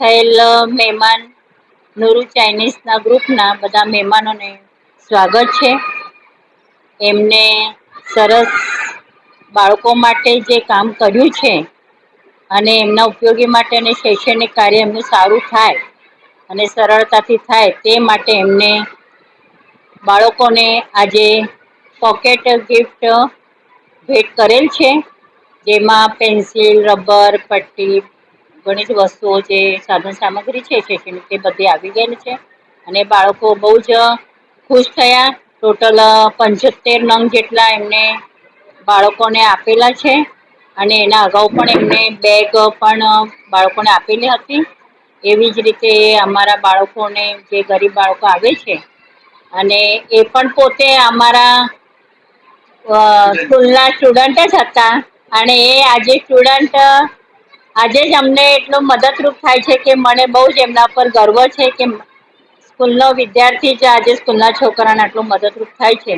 થયેલ મહેમાન નુરુ ચાઇનીઝના ગ્રુપના બધા મહેમાનોને સ્વાગત છે. એમને સરસ બાળકો માટે જે કામ કર્યું છે અને એમના ઉપયોગી માટે અને શૈક્ષણિક કાર્ય એમનું સારું થાય અને સરળતાથી થાય તે માટે એમને બાળકોને આજે પોકેટ ગિફ્ટ ભેટ કરેલ છે. જેમાં પેન્સિલ, રબર, પટ્ટી ઘણી જ વસ્તુઓ જે સાધન સામગ્રી છે શૈક્ષણિક તે બધી આવી ગયેલી છે. અને બાળકો બહુ જ ખુશ થયા. ટોટલ પંચોતેર નંગ જેટલા એમને બાળકોને આપેલા છે. અને એના અગાઉ પણ એમને બેગ પણ બાળકોને આપેલી હતી. એવી જ રીતે અમારા બાળકોને જે ગરીબ બાળકો આવે છે, અને એ પણ પોતે અમારા સ્કૂલના સ્ટુડન્ટ જ હતા. અને એ આજે સ્ટુડન્ટ આજે જ અમને એટલો મદદરૂપ થાય છે કે મને બહુ જ એમના પર ગર્વ છે કે સ્કૂલનો વિદ્યાર્થી જ આજે સ્કૂલના છોકરાને આટલું મદદરૂપ થાય છે.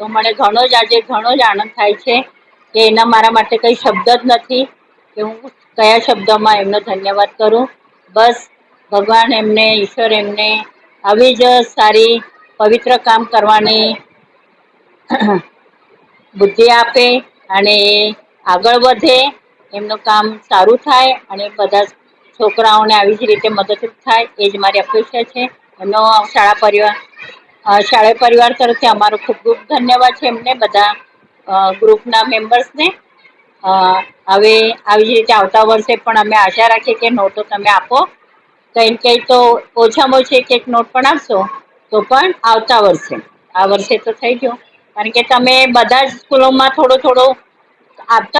તો મને ઘણો જ આજે ઘણો જ આનંદ થાય છે કે એના મારા માટે કઈ શબ્દ જ નથી કે હું કયા શબ્દોમાં એમનો ધન્યવાદ કરું. બસ ભગવાન એમને, ઈશ્વર એમને આવી જ સારી પવિત્ર કામ કરવાની બુદ્ધિ આપે અને આગળ વધે. એમનું કામ સારું થાય અને બધા છોકરાઓને આવી જ રીતે મદદરૂપ થાય, એ જ મારી અપેક્ષા છે. એમનો શાળા પરિવાર શાળા પરિવાર તરફથી અમારો ખૂબ ખૂબ ધન્યવાદ છે એમને બધા ગ્રુપના મેમ્બર્સને. હવે આવી જ રીતે આવતા વર્ષે પણ અમે આશા રાખીએ કે નોટો તમે આપો. કંઈ કંઈ તો ઓછામાં ઓછી એક એક નોટ પણ આપશો, તો પણ આવતા વર્ષે, આ વર્ષે તો થઈ ગયો. કારણ કે તમે બધા જ સ્કૂલોમાં થોડો થોડો આપતા